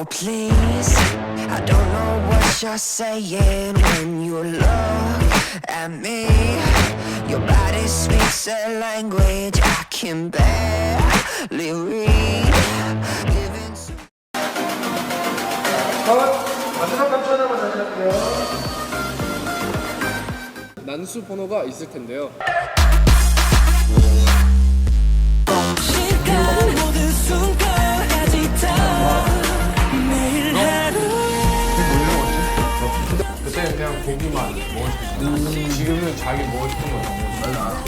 Oh, please. I don't know what you're saying when you look at me. Your body speaks a language I can barely read. Living so 마지막 감초 하나만 다시 할게요. 난수 번호가 있을 텐데요. 고기만 먹고 싶었어. 지금은 자기 먹고 싶은 거 먹고 싶어.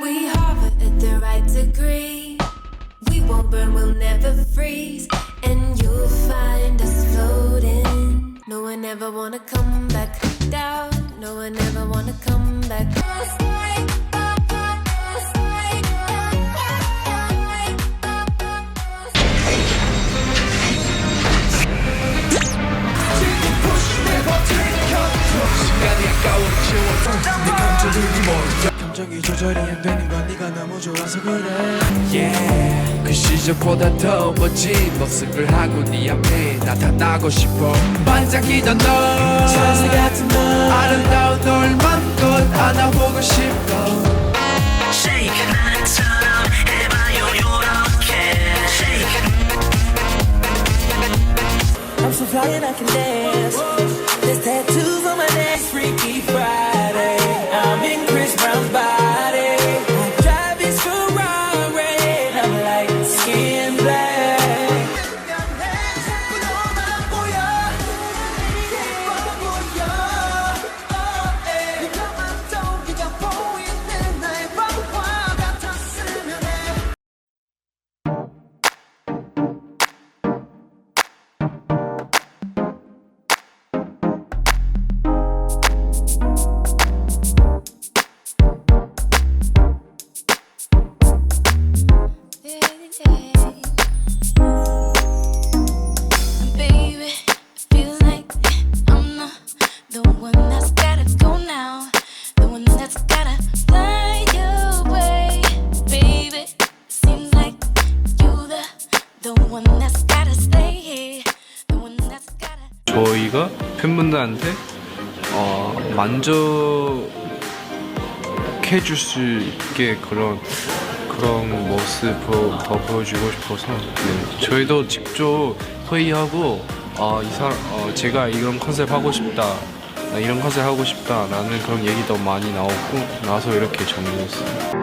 We hover at the right degree. We won't burn, we'll never freeze. And you'll find us floating. No one ever wanna come back down. No one ever wanna come back. 감정이 조절이 안 되는 건 네가 너무 좋아서 그래. Yeah. 그 시절보다 더 멋진 모습을 하고 네 앞에 나타나고 싶어. 반짝이던 너. 찬새 같은 너. 아름다운 널 맘껏 안아보고 싶어. Shake 나처럼 해봐요 요렇게. Shake. I'm so fly and I can dance 저희가 팬분들한테 어, 만족해 줄 수 있게 그런 그런 모습 보- 더 보여주고 싶어서 네, 저희도 직접 회의하고 어, 이 사람 어, 제가 이런 컨셉 하고 싶다 나 이런 컨셉 하고 싶다 라는 그런 얘기도 많이 나오고 나서 이렇게 정리했어요.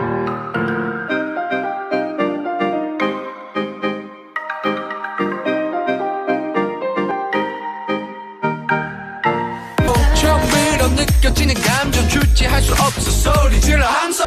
처음으로 느껴지는 감정 주체할 수 없어. 소리 질러 함성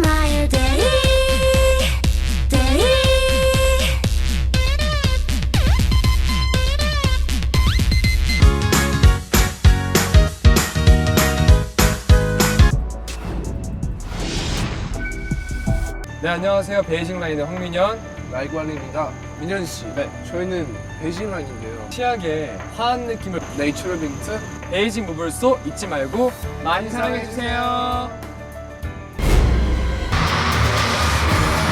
mile, daddy, daddy. 네 안녕하세요 베이징 라인의 황민현 라이관리입니다. 민현 씨, 네. 저희는 베이징 라인인데요. 치약의 화한 느낌을 네이처럴 빈트 베이징 무블소 잊지 말고 많이 사랑해주세요